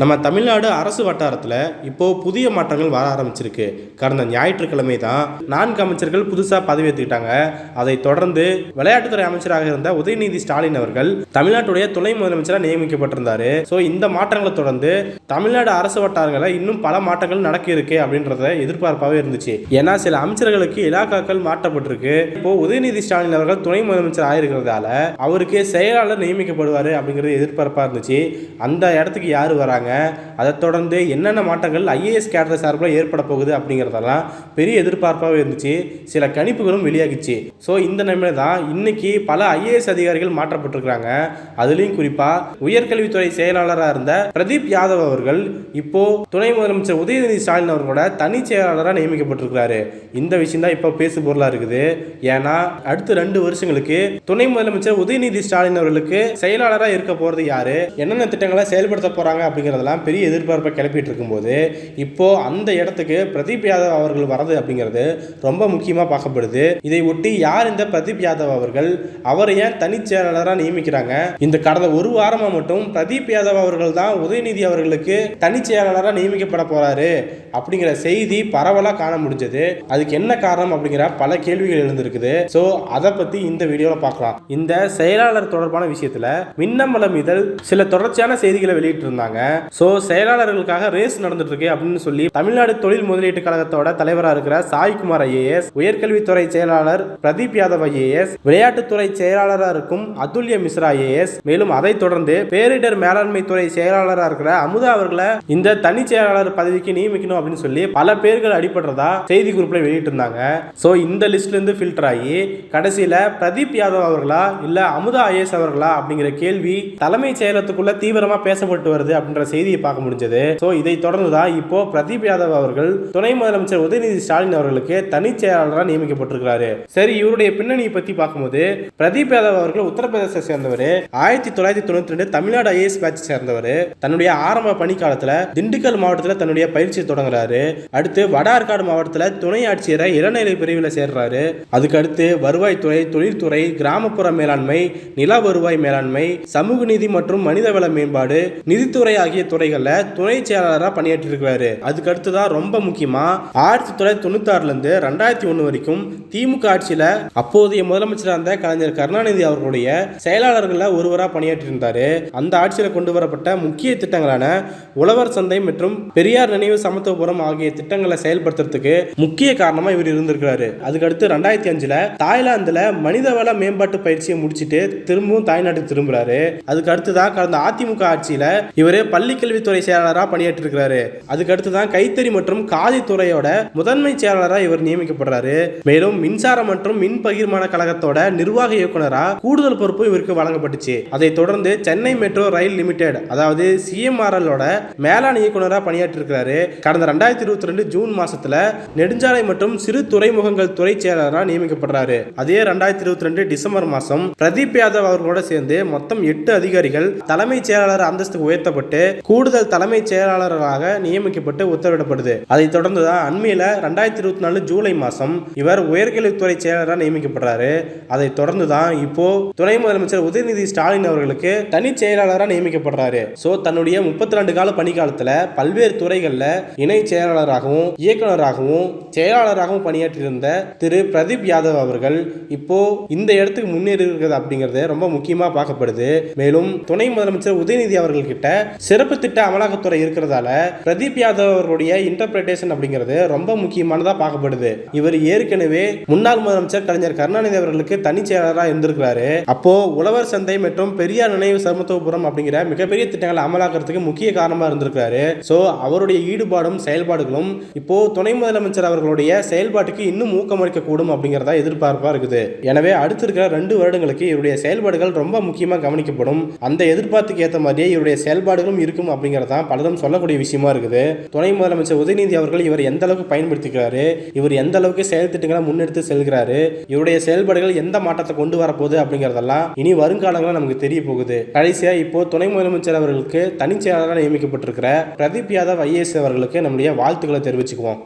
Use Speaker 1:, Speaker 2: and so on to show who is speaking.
Speaker 1: நம்ம தமிழ்நாடு அரசு வட்டாரத்தில் இப்போது புதிய மாற்றங்கள் வர ஆரம்பிச்சிருக்கு. கடந்த ஞாயிற்றுக்கிழமை தான் நான்கு அமைச்சர்கள் புதுசாக பதவி அதை தொடர்ந்து விளையாட்டுத்துறை அமைச்சராக இருந்த உதயநிதி ஸ்டாலின் அவர்கள் தமிழ்நாட்டுடைய துணை முதலமைச்சராக நியமிக்கப்பட்டிருந்தாரு. ஸோ இந்த மாற்றங்களை தொடர்ந்து தமிழ்நாடு அரசு வட்டாரங்களில் இன்னும் பல மாற்றங்கள் நடக்க இருக்கு அப்படின்றத எதிர்பார்ப்பாகவே இருந்துச்சு. ஏன்னா சில அமைச்சர்களுக்கு இலாக்காக்கள் மாற்றப்பட்டிருக்கு. இப்போ உதயநிதி ஸ்டாலின் அவர்கள் துணை முதலமைச்சர் ஆயிருக்கிறதால அவருக்கு செயலாளர் நியமிக்கப்படுவார் அப்படிங்கிறது எதிர்பார்ப்பாக இருந்துச்சு. அந்த இடத்துக்கு யார் வராங்க? அதை தொடர்ந்து என்னென்ன மாற்றங்கள் ஐஏஎஸ் கேடர் சார்பில் ஏற்பட போகுது அப்படிங்கிறதெல்லாம் பெரிய எதிர்பார்ப்பாகவே இருந்துச்சு. சில கணிப்புகளும் வெளியாகிச்சு. ஸோ இந்த நிலைமையில தான் இன்னைக்கு பல ஐஏஎஸ் அதிகாரிகள் மாற்றப்பட்டிருக்கிறாங்க. அதுலேயும் குறிப்பாக உயர்கல்வித்துறை செயலாளராக இருந்த பிரதீப் யாதவ் அவர்கள் இப்போ துணை முதலமைச்சர் உதயநிதி ஸ்டாலின் அவர்களோட தனி செயலாளராக நியமிக்கப்பட்டிருக்கிறாரு. இந்த விஷயம் தான் இப்போ பேசு பொருளாக இருக்குது. ஏன்னா அடுத்த ரெண்டு வருஷங்களுக்கு துணை முதலமைச்சர் உதயநிதி ஸ்டாலின் அவர்களுக்கு செயலாளராக இருக்க போகிறது யாரு? என்னென்ன திட்டங்களை செயல்படுத்த போறாங்க அப்படிங்கிறதெல்லாம் பெரிய எதிர்பார்ப்பை கிளப்பிட்டு இருக்கும்போது இப்போ அந்த இடத்துக்கு பிரதீப் யாதவ் அவர்கள் வரது அப்படிங்கிறது ரொம்ப முக்கியமாக பார்க்கப்படுது. இதை ஒட்டி யார் இந்த பிரதீப் யாதவ் அவர்கள்? அவரை ஏன் தனிச் செயலாளராக நியமிக்கிறாங்க? இந்த கடந்த ஒரு வாரமாக மட்டும் பிரதீப் யாதவ் அவர்கள் தான் உதயநிதி அவர்களுக்கு தனிச் செயலாளராக நியமிக்கப்பட போகிறாரு அப்படிங்கிற செய்தி பரவலாக காண முடிஞ்சது. அதுக்கு என்ன காரணம் அப்படிங்கிற பல கேள்விகள் எழுந்திருக்குது. ஸோ அதை பற்றி இந்த வீடியோவில் பார்க்கலாம். இந்த செயலாளர் தொடர்பான விஷயத்தில் மின்னம்பலம் இதழ் சில தொடர்ச்சியான செய்திகளை வெளியிட்டு இருந்தாங்க ஸோ செயலாளர்களுக்காக ரேஸ் நடந்துட்டு இருக்கு அப்படின்னு சொல்லி தமிழ்நாடு தொழில் முதலீட்டு கழகத்தோட தலைவராக இருக்கிற சாய்குமார் ஐஏஎஸ் உயர்கல்வித்துறை செயலாளர் பிரதீப் யாதவ் ஐஏஎஸ் விளையாட்டுத்துறை செயலாளராக இருக்கும் அதுல்ய மிஸ்ரா ஐஏஎஸ் மேலும் அதைத் தொடர்ந்து பேரிடர் மேலாண்மை துறை செயலாளராக இருக்கிற அமுதா அவர்களை இந்த தனி செயலாளர் பதவிக்கு நியமிக்கணும் அப்படின்னு சொல்லி பல பேர்கள் அடிபடுறதா செய்தி குறிப்பில் வெளியிட்டிருந்தாங்க. ஸோ இந்த லிஸ்ட்ல இருந்து ஃபில்டர் ஆகி கடைசியில் பிரதீப் யாதவ் அவர்களா இல்ல அமுதா ஐஏஎஸ் அவர்களா அப்படிங்கிற கேள்வி தலைமைச் செயலத்துக்குள்ள தீவிரமா பேசப்பட்டு வருது அப்படின்ற செய்தியை பார்க்க முடிஞ்சது. ஸோ இதை தொடர்ந்து தான் இப்போ பிரதீப் யாதவ் அவர்கள் துணை முதலமைச்சர் உதயநிதி ஸ்டாலின் அவர்களுக்கு தனிச் செயலாளராக நியமிக்கப்பட்டிருக்கிறாரு. சரி இவருடைய பின்னணியை பத்தி பார்க்கும்போது பிரதீப் யாதவ் அவர்கள் உத்தரப்பிரதேசத்தை சேர்ந்தவர் ஆயிரத்தி தொள்ளாயிரத்தி தொண்ணூத்தி ரெண்டு தமிழ்நாடு ஐஏஎஸ் பேட்ச் சேர்ந்தவர் தன்னுடைய ஆரம்ப பணிக்காலத்துல திண்டுக்கல் மாவட்டத்தில் தன்னுடைய பயிற்சியை தொடங்குறாரு. அடுத்து வட ஆற்காடு மாவட்டத்தில் துணை ஆட்சியரை இளநிலை பிரிவில் சேர்றாரு. அதுக்கடுத்து வருவாய்த்துறை தொழில்துறை கிராமப்புற மேலாண்மை நில வருவாய் மேலாண்மை சமூக நீதி மற்றும் மனிதவள மேம்பாடு நிதித்துறை ஆகிய துறைகளில் துணை செயலாளராக பணியாற்றிருக்கிறாரு. அதுக்கடுத்து தான் ரொம்ப முக்கியமா ஆயிரத்தி தொள்ளாயிரத்தி தொண்ணூத்தாறுலேருந்து ரெண்டாயிரத்தி ஒன்று வரைக்கும் திமுக ஆட்சியில் அப்போதைய முதலமைச்சராக இருந்த கலைஞர் கருணாநிதி அவர்களுடைய செயலாளர்களில் ஒருவராக பணியாற்றியிருந்தார். அந்த ஆட்சியில் கொண்டு வரப்பட்ட முக்கிய திட்டங்களான உழவர் சந்தை மற்றும் பெரியார் நினைவு சமத்துவபுரம் ஆகிய திட்டங்களை செயல்படுத்துறதுக்கு முக்கிய காரணமா இவர் இருந்திருக்கிறாரு. அதுக்கு அடுத்து ரெண்டாயிரத்தி அஞ்சுல தாய்லாந்தில் மனிதவள மேம்பாட்டு பயிற்சியை முடிச்சிட்டு திரும்பவும் தாய்நாட்டுக்கு திரும்புறாரு. அதுக்கு அடுத்து தான் கடந்த அதிமுக ஆட்சியில் இவர் பள்ளி கல்வித்துறை செயலாளராக பணியாற்றிருக்கிறாரு. அதுக்கடுத்து அதுக்கு அடுத்து தான் கைத்தறி மற்றும் காதி துறையோட முதன்மை செயலாளராக இவர் நியமிக்கப்படுறாரு. மேலும் மின்சாரம் மற்றும் மின் பகிர்மான கழகத்தோட நிர்வாக இயக்குனராக கூடுதல் பொறுப்பு இவருக்கு வழங்கப்பட்டுச்சு. அதை தொடர்ந்து சென்னை மெட்ரோ ரயில் லிமிடெட் அதாவது சிஎம்ஆர்எல்லோட மேலாண் இயக்குனராக பணியாற்றிருக்கிறாரு. கடந்த ரெண்டாயிரத்தி இருபத்தி ரெண்டு ஜூன் மாசத்துல நெடுஞ்சாலை மற்றும் சிறு துறைமுகங்கள் துறை செயலாளராக நியமிக்கப்படுறாரு. அதே ரெண்டாயிரத்தி இருபத்தி ரெண்டு டிசம்பர் மாசம் பிரதீப் யாதவ் அவர்களோட சேர்ந்து மொத்தம் எட்டு அதிகாரிகள் தலைமைச் செயலாளர் அந்தஸ்துக்கு உயர்த்தப்பட்டு கூடுதல் தலைமைச் செயலாளராக நியமிக்கப்பட்டு உத்தரவிடப்படுது. அதைத் தொடர்ந்து தான் அண்மையில ரெண்டாயிரத்தி இருபத்தி நாலு ஜூலை மாசம் இவர் உயர்கல்வித்துறை செயலராக நியமிக்கப்படுறாரு. அதைத் தொடர்ந்து தான் இப்போ துணை முதலமைச்சர் உதயநிதி ஸ்டாலின் அவர்களுக்கு தனி செயலாளராக நியமிக்கப்படுறாரு. ஸோ தன்னுடைய முப்பத்தி ரெண்டு கால பணிக்காலத்தில் பல்வேறு துறைகளில் இணை செயலாளராகவும் இயக்குனராகவும் செயலாளராகவும் பணியாற்றியிருந்த திரு பிரதீப் யாதவ் அவர்கள் இப்போ இந்த இடத்துக்கு முன்னேறி இருக்கிறது அப்படிங்கிறது ரொம்ப முக்கியமாக பார்க்கப்படுது. மேலும் துணை முதலமைச்சர் உதயநிதி அவர்கள் கிட்ட சிறப்பு திட்ட அமலாக்கத்துறை இருக்கிறதால பிரதீப் யாதவ் அவர்களுடைய இன்டர்பிரேஷன் அப்படிங்கிறது ரொம்ப முக்கியமானதா பார்க்கப்படுது. இவர் ஏற்கனவே முன்னாள் முதலமைச்சர் கலைஞர் கருணாநிதி அவர்களுக்கு தனிச் செயலாளராக இருந்திருக்கிறாரு. அப்போ உழவர் சந்தை மற்றும் பெரியார் நினைவு சமத்துவபுரம் அப்படிங்கிற மிகப்பெரிய திட்டங்களை அமலாக்கிறதுக்கு முக்கிய காரணமா இருந்திருக்கிறாரு. ஸோ அவருடைய ஈடுபாடும் செயல்பாடுகளும் இப்போ துணை முதலமைச்சர் அவர்களுடைய செயல்பாட்டுக்கு இன்னும் ஊக்கமளிக்க கூடும் அப்படிங்கிறதா எதிர்பார்ப்பா இருக்குது. எனவே அடுத்து இருக்கிற ரெண்டு வருடங்களுக்கு இவருடைய செயல்பாடுகள் ரொம்ப முக்கியமாக கவனிக்கப்படும். அந்த எதிர்பார்த்துக்கு ஏற்ற மாதிரியே இவருடைய செயல்பாடுகளும் இருக்கும் அப்படிங்கிறதான் பலரும் சொல்லக்கூடிய விஷயமா இருக்குது. துணை முதலமைச்சர் உதயநிதி அவர்கள் இவர் எந்த அளவுக்கு பயன்படுத்திக்கிறாரு? இவர் எந்த அளவுக்கு செயல் திட்டங்களை முன்னெடுத்து செல்கிறாரு? இவருடைய செயல்பாடுகள் எந்த மாற்றத்தை கொண்டு வரப்போகுது அப்படிங்கிறதெல்லாம் இனி வருங்காலங்களில் நமக்கு தெரிய போகுது கடைசியா இப்போ துணை முதலமைச்சர் அவர்களுக்கு தனிச்செயலாளராக நியமிக்கப்பட்டிருக்கிற பிரதீப் யாதவ் ஐஏஎஸ் அவர்களுக்கு நம்முடைய வாழ்த்துக்களை தெரிவிச்சுக்குவோம்.